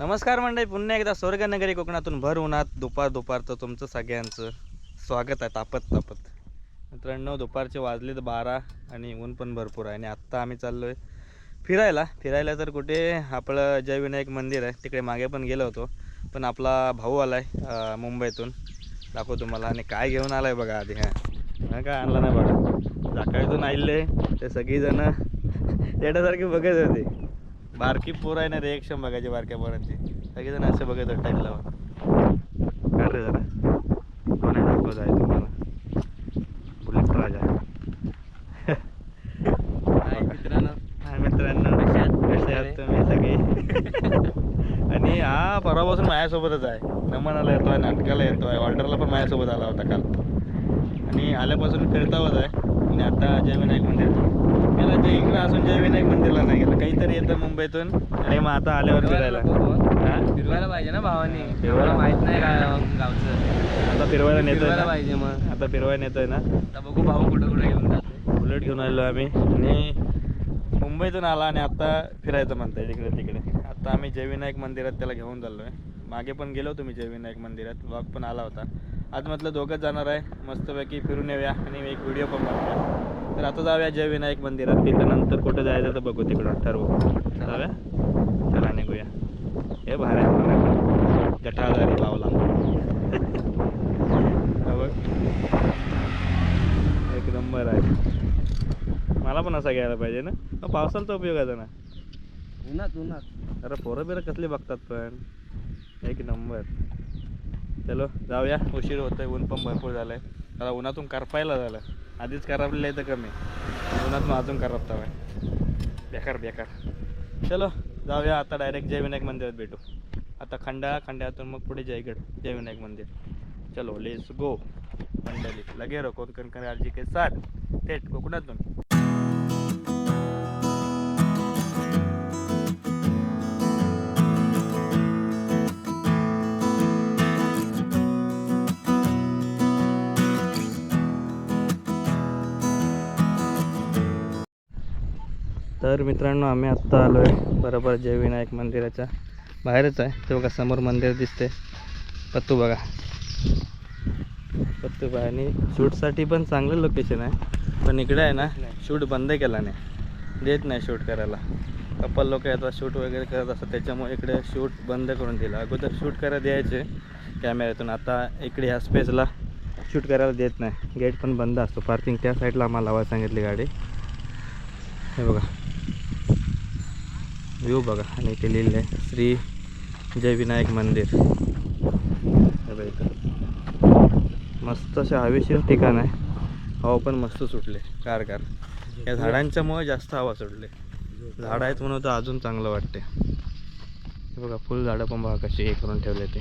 नमस्कार मंडळी पुन्हा एकदा स्वर्गनगरी कोकणातून भर उन्हात दुपार दुपारचं तुमचं सगळ्यांचं स्वागत आहे तापत तापत. मित्रांनो दुपारचे वाजलेत बारा आणि ऊन पण भरपूर आहे आणि आत्ता आम्ही चाललो आहे फिरायला. फिरायला तर कुठे आपलं जयविनायक मंदिर आहे तिकडे मागे पण गेलो होतो. पण आपला भाऊ आला आहे मुंबईतून. दाखवतो तुम्हाला आणि काय घेऊन आला आहे बघा आधी हां. हा काय आणला नाही बघा. जाकाळीतून आलेले ते सगळीजणं येण्यासारखे बघत होते. बारकी पोर आहे ना रिएक्शन बघायची बारक्या पोरांची. सगळेजण असे बघत टाईम लावून काढ रे जरा. कोण आहे दाखवत आहे तुम्हाला? बुलेट राजा. हाय मित्रांनो. हाय मित्रांनो. कसे आहात? कसे आहात तुम्ही सगळे? आणि हा परवापासून माझ्यासोबतच आहे. नमनाला येतोय नाटकाला येतोय. ऑर्डरला पण माझ्यासोबत आला होता काल. आणि आल्यापासून फिरतावत आहे. आणि आता जयविनायक मंदिर गेला जे इकडं असून जयविनायक मंदिरला नाही गेला. काहीतरी येतं मुंबईतून. आणि मग आता आल्यावर फिरायला? फिरवायला पाहिजे ना भावानी. फिरवायला? माहीत नाही का गावचं. आता फिरवायला नेतोय? पाहिजे मग. आता फिरवायला नेतोय ना? आता बघू भाऊ कुठं कुठं घेऊन जाते. बुलेट घेऊन आलो आम्ही. आणि मुंबईतून आला आणि आता फिरायचं म्हणताय तिकडे तिकडे. आता आम्ही जयविनायक मंदिरात त्याला घेऊन चाललो आहे मागे पण गेलो होतो मी जयविनायक मंदिरात. ब्लॉग पण आला होता. आज म्हटलं दोघंच जाणार आहे. मस्तपैकी फिरून येऊया आणि एक व्हिडिओ पण बनवूया तर आता जाऊया जयविनायक मंदिरात. तिथं नंतर कुठं जायचं तर बघू तिकडं ठरवू. जाऊया? चला निघूया. हे आहे पण. जठाधारी लावला. एक नंबर आहे. मला पण असा घ्यायला पाहिजे ना. पावसाचा उपयोगाचा ना उन्हात उन्हात. अरे पोरं बिरं कसली बघतात पण. एक नंबर. चलो जाऊया. उशीर होतोय ऊन पण भरपूर झालंय. त्याला उन्हातून करपायला झालं. आधीच करपलेलं आहे तर कमी. उन्हातून अजून करपता आहे बेकार बेकार. चलो जाऊया. आता डायरेक्ट जयविनायक मंदिरात भेटू. आता खंडाळा खंड्यातून मग पुढे जयगड जयविनायक मंदिर. चलो लेस गो मंडळी लगे रो कोण कणकण आजी के साथ? थेट कोकणातून. तर मित्रांनो आम्ही आत्ता आलो आहे बरोबर जयविनायक मंदिराच्या बाहेरच आहे. ते बघा समोर मंदिर दिसते पत्तू बघा. पत्तू बघा आणि शूटसाठी पण चांगलं लोकेशन आहे. पण इकडे आहे ना शूट बंद केला नाही देत नाही शूट करायला. कपल लोक येतात शूट वगैरे करत असतात. त्याच्यामुळे इकडे शूट बंद करून दिलं. अगोदर शूट करायला द्यायचे कॅमेऱ्यातून आता इकडे ह्या स्पेसला शूट करायला देत नाही. गेट पण बंद असतो. पार्किंग त्या साईडला आम्हाला लावायला सांगितली गाडी. हे बघा. व्ह्यू बघा आणि इथे लिहिलं आहे श्री जयविनायक मंदिर. मस्त असे हवेशीर ठिकाण आहे. हवा पण मस्त सुटले कार कार या झाडांच्यामुळे जास्त हवा सुटले. झाडं आहेत म्हणून तर अजून चांगलं वाटते बघा फुल झाडं पण बघा कशी हे करून ठेवले ते.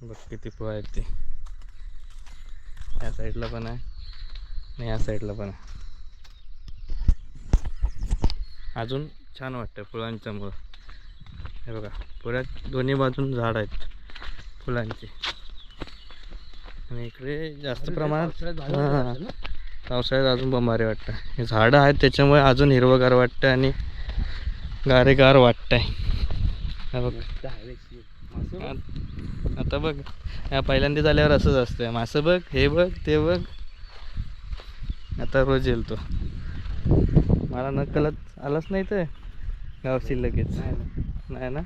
बघ किती फळ आहेत ते. या साईडला पण आहे आणि या साईडला पण आहे. अजून छान वाटतं फुलांच्यामुळं. हे बघा पुऱ्यात दोन्ही बाजून झाड आहेत फुलांची. आणि इकडे जास्त प्रमाणात हां. पावसाळ्यात अजून भारी वाटतं. हे झाडं आहेत त्याच्यामुळे अजून हिरवगार वाटतं आणि गारेगार वाटतंय. हे बघ. आत- बघ या पहिल्यांदा झाल्यावर असंच असतंय. मासं बघ हे बघ ते बघ. आता रोज येईल तो. मला न कळत आलाच नाही तर. गावची लगेच. नाही ना.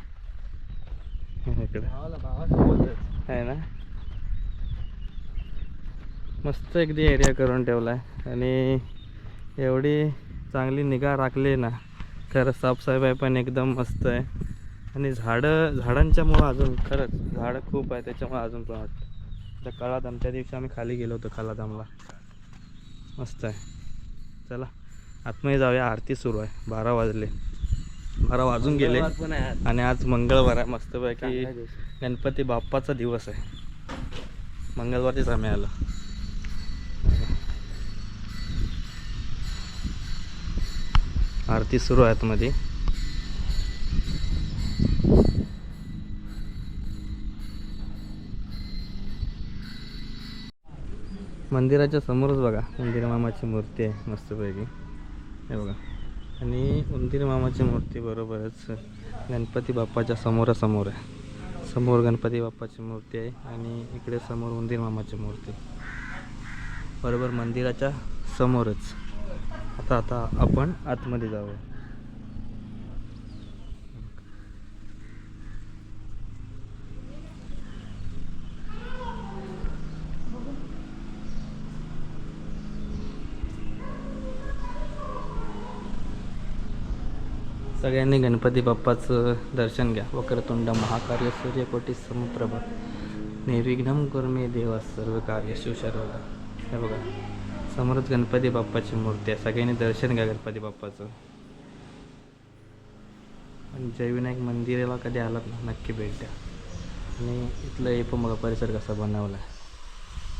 इकडे. आहे ना? मस्त अगदी एरिया करून ठेवला आहे आणि एवढी चांगली निगा राखली ना खरं साफसफाई पण एकदम मस्त आहे. आणि झाडं झाडांच्यामुळं अजून खरंच झाडं खूप आहे त्याच्यामुळे अजून पण वाटतं त्या आमच्या दिवशी आम्ही खाली गेलो होतो कालादामला मस्त आहे. चला. आतमध्ये जाऊया. आरती सुरू आहे. बारा वाजले. बारा वाजून गेले. आणि आज मंगळवार आहे. मस्तपैकी गणपती बाप्पाचा दिवस आहे. मंगळवारचीच आम्ही आलो. आरती सुरू आहे आतमध्ये. मंदिराच्या समोरच बघा. मंदिर मामाची मूर्ती आहे. मस्तपैकी. हे बघा. आणि उंदीर मामाची मूर्ती बरोबरच गणपती बाप्पाच्या समोरासमोर आहे. समोर गणपती बाप्पाची मूर्ती आहे आणि इकडे समोर उंदीर मामाची मूर्ती. बरोबर मंदिराच्या समोरच. आता आता आपण आतमध्ये जाऊया. सगळ्यांनी गणपती बाप्पाचं दर्शन घ्या. वक्रतुंड महाकार्य सूर्यकोटी समप्रभ. निर्विघ्नम कुर्मे देवा सर्व कार्य शिवशर्वदा हे बघा समोरच गणपती बाप्पाची मूर्ती आहे. सगळ्यांनी दर्शन घ्या गणपती बाप्पाचं. आणि जयविनायक मंदिराला कधी आलात ना नक्की भेट द्या. आणि इथलं हे पण बघा परिसर कसा बनवला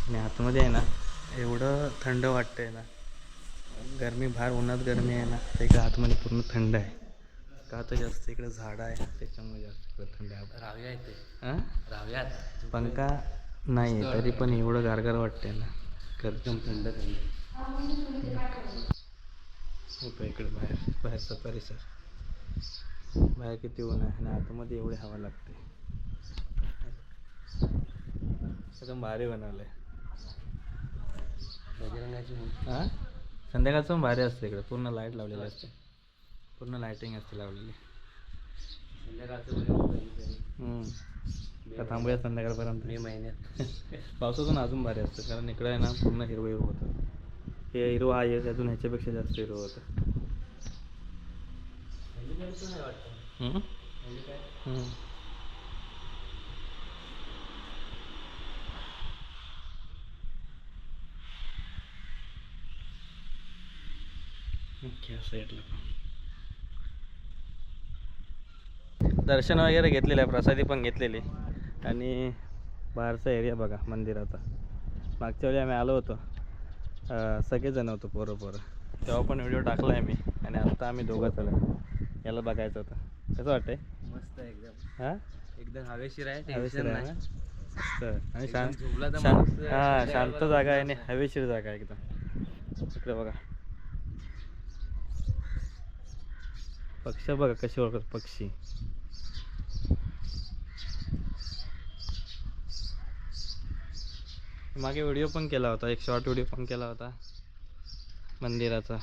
आणि आतमध्ये आहे ना एवढं थंड वाटतं आहे ना. गरमी बाहेर उन्हात गरमी आहे ना तर आतमध्ये पूर्ण थंड आहे. का तर जास्त इकडे झाडं आहे त्याच्यामुळे जास्त इकडे थंड आहे राहूया इथे. हां? राहूयात पंखा नाही आहे तरी पण एवढं गारगार वाटते ना. एकदम थंड थंड. इकडे बाहेर बाहेरचा परिसर. बाहेर किती ऊन आहे आणि आतमध्ये एवढी हवा लागते. एकदम भारी बनवलं आहे बजरंगाची हां? संध्याकाळचं पण भारी असते इकडे पूर्ण लाइट लावलेली असते. पूर्ण लाईटिंग असते लावलेली. संध्याकाळचं थांबूया संध्याकाळपर्यंत? मे महिन्यात. पावसातून अजून भारी असतं कारण इकडे आहे ना पूर्ण हिरवं हिरवं होतं. हे हिरवं आहे अजून ह्याच्यापेक्षा जास्त हिरवं होतं. काय साईडला. दर्शन वगैरे घेतलेलं आहे प्रसादी पण घेतलेली आणि बाहेरचा एरिया बघा मंदिराचा. मागच्या वेळी आम्ही आलो होतो. सगळेजण होतो पोरं पोरं. तेव्हा पण व्हिडिओ टाकला आहे मी. आणि आता आम्ही दोघं चालू. याला बघायचं होतं. कसं वाटतंय? मस्त आहे एकदम. हां? एकदम हवेशीर आहे हवेशीर आणि शांत शांत हां जागा आहे आणि. हवेशीर जागा आहे एकदम. इकडे बघा. पक्ष बघा कशी ओळखत पक्षी. मागे व्हिडिओ पण केला होता एक शॉर्ट व्हिडिओ पण केला होता. मंदिराचा.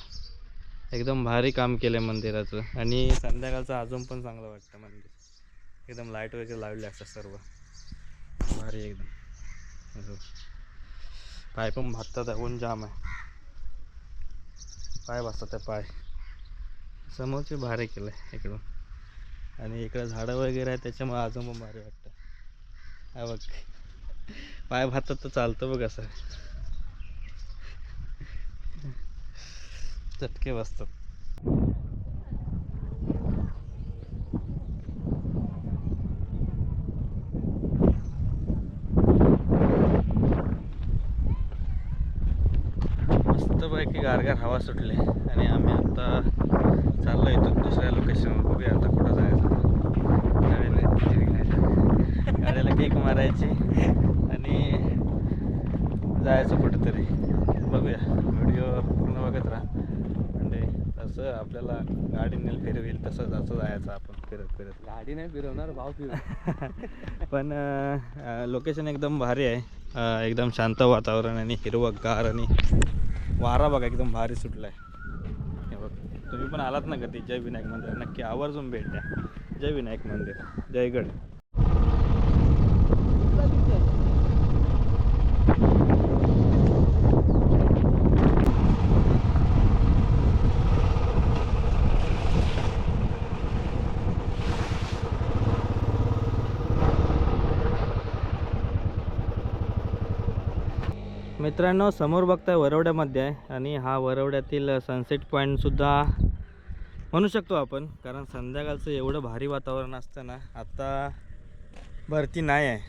एकदम भारी काम केलं आहे मंदिराचं. आणि संध्याकाळचं अजून पण चांगलं वाटतं मंदिर. एकदम लाइट वगैरे लावले असतात सर्व. भारी एकदम. पाय पण भाजतात आहे, ऊन जाम आहे. पाय भाजतात पाय. समोरचे भारी केलं आहे इकडून. आणि इकडं झाडं वगैरे आहे त्याच्यामुळे अजून पण भारी वाटतं. हा बघ. पाय भातात तर चालतं बघ असं. चटके बसतात. मस्तपैकी गारगार हवा सुटली आणि आम्ही आता चाललो इथून दुसऱ्या लोकेशनवर बघूया आता कुठं जायचं. गाडीला गाडीला केक मारायची. जायचं कुठेतरी. बघूया. व्हिडिओ पूर्ण बघत राहा. म्हणजे तसं आपल्याला गाडी नेल फिरवेल तसं तसं जायचं आपण फिरत फिरत. गाडी नाही फिरवणार भाव फिरव. पण लोकेशन एकदम भारी आहे. एकदम शांत वातावरण आणि हिरवंगार आणि वारा बघा एकदम भारी सुटला आहे हे बघ तुम्ही पण आलात ना कधी? जय विनायक मंदिर. नक्की आवर्जून भेट द्या. जय विनायक मंदिर. जयगड. मित्रांनो समोर बघताय वरवड्यामध्ये आहे आणि हा वरवड्यातील सनसेट पॉईंटसुद्धा म्हणू शकतो आपण कारण संध्याकाळचं एवढं भारी वातावरण असतं ना आता भरती नाही आहे.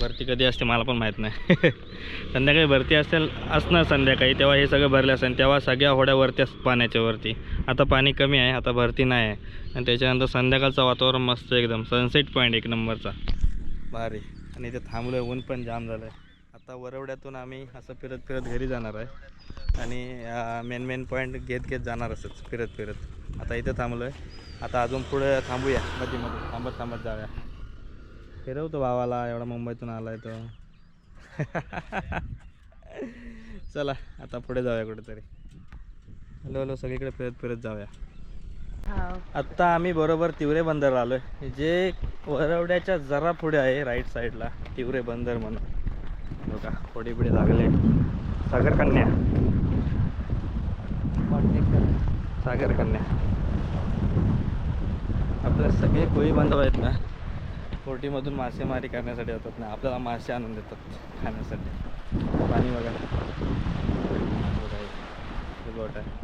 भरती कधी असते मला पण माहीत नाही. संध्याकाळी भरती असेल असणार संध्याकाळी तेव्हा हे सगळं भरले असेल तेव्हा सगळ्या होड्या वरती असतात पाण्याच्या वरती. आता पाणी कमी आहे आता भरती नाही आहे. आणि त्याच्यानंतर संध्याकाळचं वातावरण मस्त एकदम सनसेट पॉईंट एक नंबरचा. भारी. आणि इथे थांबलो ऊन पण जाम झालं आहे आता वरवड्यातून आम्ही असं फिरत फिरत घरी जाणार आहे. आणि मेन मेन पॉईंट घेत घेत जाणार असंच फिरत फिरत. आता इथं थांबलो आहे आता अजून पुढे थांबूया मध्ये थांबत थांबत जाऊया. फिरवतो भावाला एवढा मुंबईतून आला आहे तो. चला आता पुढे जाऊया कुठेतरी. हॅलो हॅलो सगळीकडे फिरत फिरत जाऊया. आत्ता आम्ही बरोबर तिवरे बंदर आलो आहे जे वरवड्याच्या जरा पुढे आहे राईट साईडला तिवरे बंदर म्हणून. बघा पुढे पुढे लागले. सागर कन्या. सागर कन्या. आपले सगळे कोळी बांधव आहेत ना बोटीमधून मासेमारी करण्यासाठी येतात ना आपल्याला मासे आणून देतात खाण्यासाठी. पाणी बोट आहे.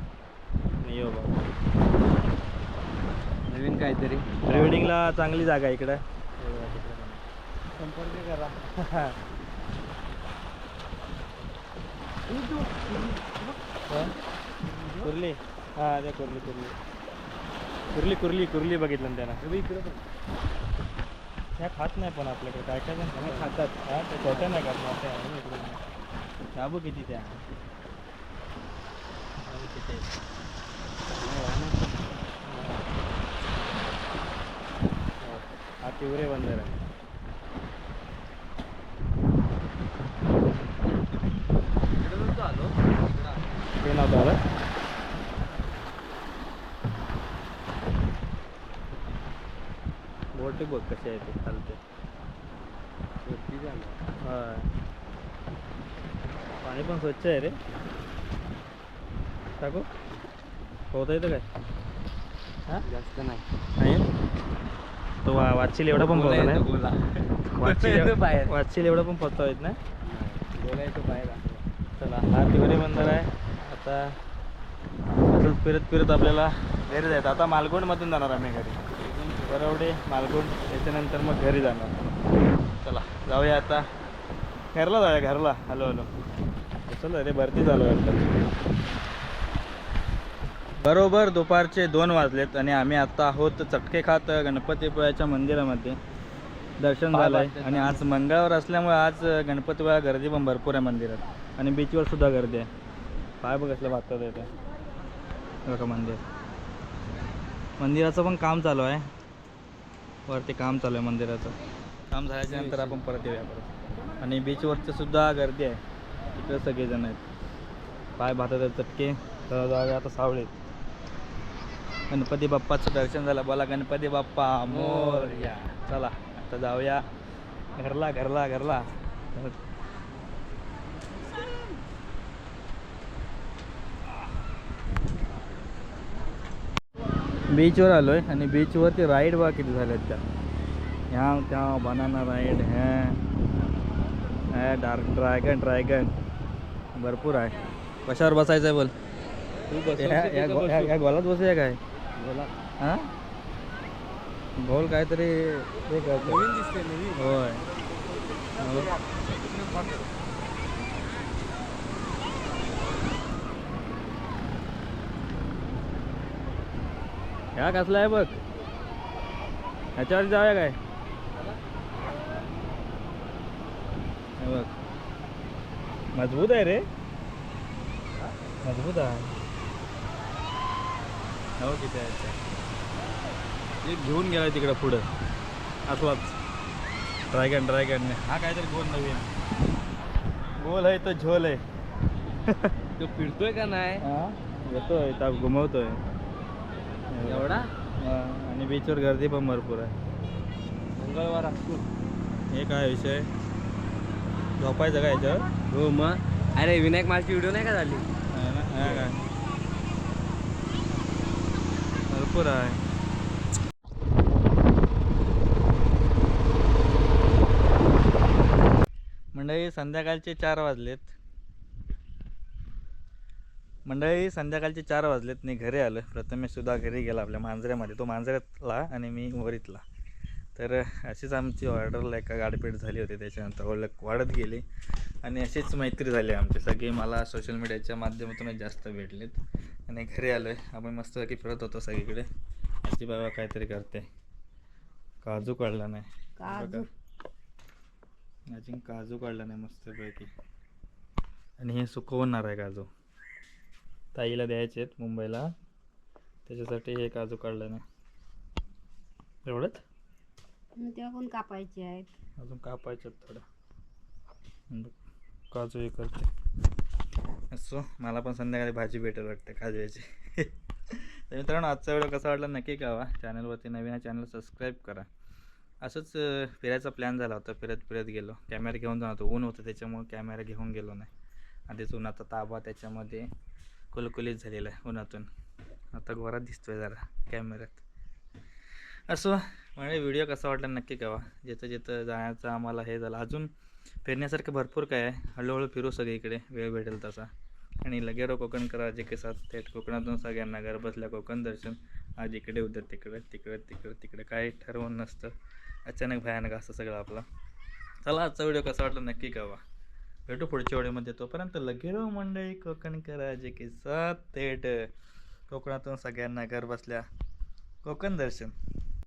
बघा. नवीन काहीतरी. प्रिवेडिंगला चांगली जागा आहे इकडं. संपर्क करा. कुर्ली हां ते कुर्ली कुर्ली कुर्ली कुर्ली कुर्ली बघितलं ना त्यानं ह्या खात नाही पण आपल्याकडे काय काय जण खातात. हा ते छोट्या नाही खात मोठ्या आहे ना इकडे त्या शाबू किती? हो. हा तिवरे बंदर आहे इकडे नव्हतो आलो ते नव्हतं आलं बोट बघ कसे आहे ते चालते वरती झालं हा पाणी पण स्वच्छ आहे रे. टाकू? पोहता येतं काय? हा? जास्त नाही. नाही? तो वा वाचशील एवढा पण येतो, नाही? गोला. वाचशील बाहेर. वाचशील एवढं पण पोहता येत नाही? गोला येतो बाहेर चला हा तिवरे बंदर आहे. आता असंच फिरत फिरत आपल्याला घरी जायचं. आता मालगुंडमधून जाणार आम्ही घरी. बरवडे मालगुंड त्याच्यानंतर मग घरी जाणार. चला जाऊया आता. घरला जाऊया घरला. Hello hello. चल रे भरती चालू आहे बरोबर दुपारचे दोन वाजलेत आणि आम्ही आता आहोत चटके खात गणपतीपुळ्याच्या मंदिरामध्ये. दर्शन झालं आहे आणि आज मंगळवार असल्यामुळे आज गणपतीपुळा गर्दी पण भरपूर आहे मंदिरात. आणि बीचवर सुद्धा गर्दी आहे. पाय बघ कसलं भागतात येते बघा मंदिर. मंदिराचं पण काम चालू आहे. वरती काम चालू आहे मंदिराचं. काम झाल्याच्यानंतर आपण परत येऊया परत. आणि बीचवरचं सुद्धा गर्दी आहे. तिकडे सगळेजण आहेत. पाय भातात चटके. तर जाऊया आता सावळीत गणपती बाप्पाचं दर्शन झालं. बोला गणपती बाप्पा मोर या चला आता जाऊया. घरला घरला घरला. बीचवर आलो आहे आणि बीचवरती राईड बघा किती झाल्यात त्या. ह्या त्या बनाना राईड ह्या डार्क ड्रॅगन ड्रॅगन भरपूर आहे. कशावर बसायचं आहे बोल? तू गोलात बसूया काय? गोला हां? गोल काहीतरी होय. ह्या कसला आहे बघ? ह्याच्यावर जाऊया काय? बघ. मजबूत आहे रे. मजबूत आहे. हो किती आहे. एक घेऊन गेला तिकडं पुढं. असलाच ड्रॅगन ड्रॅगन हा काहीतरी गोल नवीन. गोल आहे तो झोल आहे. तो फिरतोय का नाही? हा येतोय ताप घुमवतोय. एवढा? आणि बीचवर गर्दी पण भरपूर आहे. मंगळवार हे काय विषय? झोपायचं का याच्यावर? हो मग. अरे विनायक माझी व्हिडिओ नाही का झाली? आहे ना काय? भरपूर आहे. मंडळी संध्याकाळचे चार वाजलेत. मंडळी संध्याकाळचे चार वाजलेत. मी घरी आलो प्रथमेश सुद्धा घरी गेला आपल्या मांजऱ्यामध्ये. तो मांजऱ्यातला आणि मी वरीतला. तर अशीच आमची ऑर्डरला एका गाडपीट झाली होती. त्याच्यानंतर ओळख वाढत गेली आणि अशीच मैत्री झाली आमची. सगळी मला सोशल मीडियाच्या माध्यमातून जास्त भेटलेत. आणि घरी आलो आहे आपण मस्तपैकी फिरत होतो सगळीकडे. अशी बाबा काहीतरी करते. काजू काढला नाही. अजून काजू काढला नाही मस्तपैकी आणि हे सुकवणार आहे काजू. ताईला द्यायचे आहेत मुंबईला. त्याच्यासाठी हे काजू काढलं नाही एवढंच? तेव्हा पण कापायचे आहेत. अजून कापायचे आहेत थोडं. काजू हे करते. असो मला पण संध्याकाळी भाजी भेटेल वाटते काजूची तर मित्रांनो आजचा व्हिडिओ कसा वाटला नक्की कळवा. चॅनलवरती नवीन आहे चॅनल सबस्क्राईब करा. असंच फिरायचा प्लॅन झाला होता. फिरत फिरत गेलो. कॅमेरा घेऊन जाणार होतो ऊन होतं त्याच्यामुळे कॅमेरा घेऊन गेलो नाही. आधीच उन्हाचा ताबा त्याच्यामध्ये. कुलकुलीत झालेला आहे उन्हातून. आता गोरात दिसतोय जरा कॅमेऱ्यात. असो म्हणजे व्हिडिओ कसा वाटला नक्की कवा जिथं जिथं जाण्याचं आम्हाला हे झालं. अजून फिरण्यासारखं भरपूर काय आहे. हळूहळू फिरू सगळीकडे. वेळ भेटेल तसा. आणि लगेरो कोकण करा जे के साथ थेट कोकणातून सगळ्यांना घर बसल्या कोकण दर्शन. आज इकडे उद्या तिकडे तिकडे तिकडे तिकडे. काही ठरवून नसतं. अचानक भयानक असतं सगळं आपलं. चला आजचा व्हिडिओ कसा वाटला नक्की कळवा. भेटू पुढच्या वेळेमध्ये तोपर्यंत लगेरो मंडळी कोकणकर जे की सात थेट कोकणातून सगळ्यांना घर बसल्या. कोकण दर्शन.